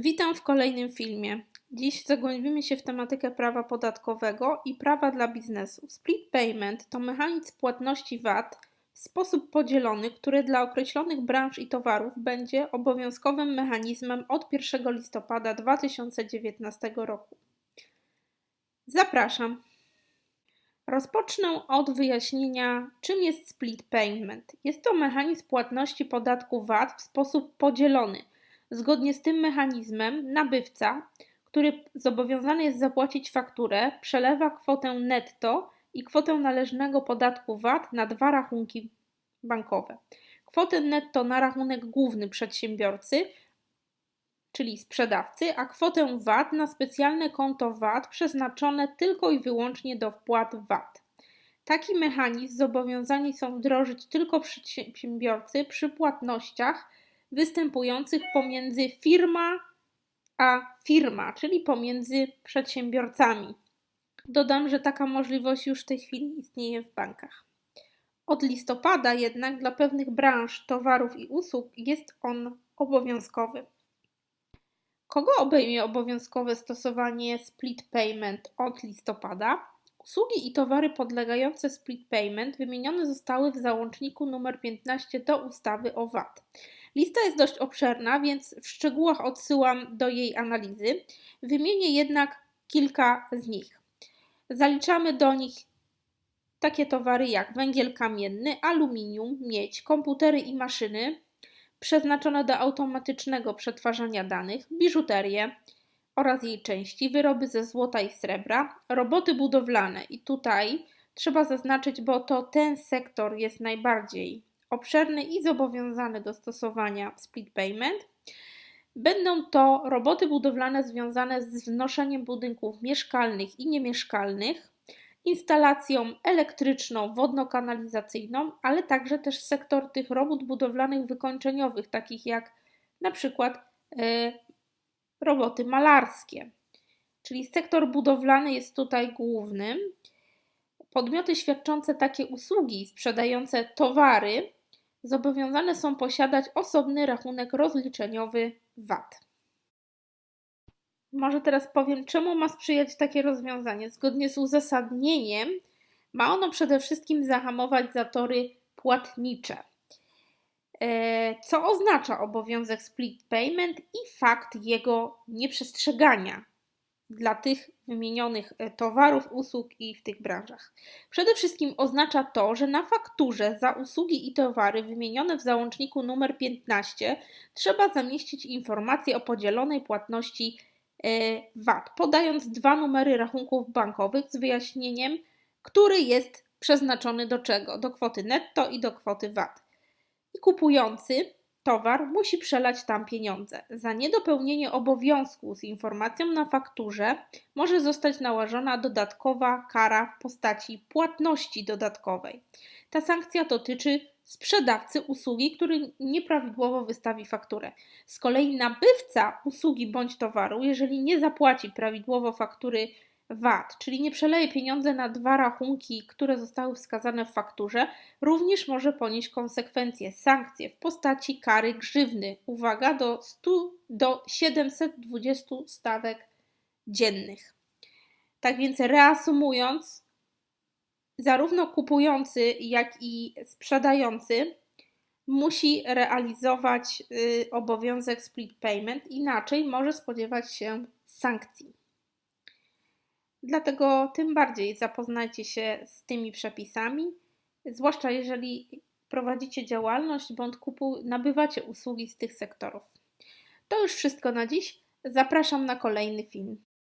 Witam w kolejnym filmie. Dziś zagłębimy się w tematykę prawa podatkowego i prawa dla biznesu. Split payment to mechanizm płatności VAT w sposób podzielony, który dla określonych branż i towarów będzie obowiązkowym mechanizmem od 1 listopada 2019 roku. Zapraszam. Rozpocznę od wyjaśnienia, czym jest split payment. Jest to mechanizm płatności podatku VAT w sposób podzielony – Zgodnie z tym mechanizmem nabywca, który zobowiązany jest zapłacić fakturę, przelewa kwotę netto i kwotę należnego podatku VAT na dwa rachunki bankowe. Kwotę netto na rachunek główny przedsiębiorcy, czyli sprzedawcy, a kwotę VAT na specjalne konto VAT przeznaczone tylko i wyłącznie do wpłat VAT. Taki mechanizm zobowiązani są wdrożyć tylko przedsiębiorcy przy płatnościach występujących pomiędzy firma a firma, czyli pomiędzy przedsiębiorcami. Dodam, że taka możliwość już w tej chwili istnieje w bankach. Od listopada jednak dla pewnych branż towarów i usług jest on obowiązkowy. Kogo obejmie obowiązkowe stosowanie split payment od listopada? Usługi i towary podlegające split payment wymienione zostały w załączniku nr 15 do ustawy o VAT. Lista jest dość obszerna, więc w szczegółach odsyłam do jej analizy. Wymienię jednak kilka z nich. Zaliczamy do nich takie towary jak węgiel kamienny, aluminium, miedź, komputery i maszyny przeznaczone do automatycznego przetwarzania danych, biżuterię oraz jej części, wyroby ze złota i srebra, roboty budowlane. I tutaj trzeba zaznaczyć, bo to ten sektor jest najbardziej obszerny i zobowiązany do stosowania split payment. Będą to roboty budowlane związane z wznoszeniem budynków mieszkalnych i niemieszkalnych, instalacją elektryczną, wodno-kanalizacyjną, ale także też sektor tych robót budowlanych wykończeniowych, takich jak na przykład y, roboty malarskie. Czyli sektor budowlany jest tutaj głównym. Podmioty świadczące takie usługi, sprzedające towary, zobowiązane są posiadać osobny rachunek rozliczeniowy VAT. Może teraz powiem, czemu ma sprzyjać takie rozwiązanie. Zgodnie z uzasadnieniem, ma ono przede wszystkim zahamować zatory płatnicze. E, co oznacza obowiązek split payment i fakt jego nieprzestrzegania dla tych wymienionych e, towarów, usług i w tych branżach. Przede wszystkim oznacza to, że na fakturze za usługi i towary wymienione w załączniku numer 15 trzeba zamieścić informację o podzielonej płatności e, VAT, podając dwa numery rachunków bankowych z wyjaśnieniem, który jest przeznaczony do czego? Do kwoty netto i do kwoty VAT. I kupujący towar, musi przelać tam pieniądze. Za niedopełnienie obowiązku z informacją na fakturze może zostać nałożona dodatkowa kara w postaci płatności dodatkowej. Ta sankcja dotyczy sprzedawcy usługi, który nieprawidłowo wystawi fakturę. Z kolei nabywca usługi bądź towaru, jeżeli nie zapłaci prawidłowo faktury VAT, czyli nie przeleje pieniądze na dwa rachunki, które zostały wskazane w fakturze, również może ponieść konsekwencje, sankcje w postaci kary grzywny. Uwaga, do 100 do 720 stawek dziennych. Tak więc reasumując, zarówno kupujący, jak i sprzedający musi realizować y, obowiązek split payment, inaczej może spodziewać się sankcji. Dlatego tym bardziej zapoznajcie się z tymi przepisami, zwłaszcza jeżeli prowadzicie działalność bądź kupu, nabywacie usługi z tych sektorów. To już wszystko na dziś. Zapraszam na kolejny film.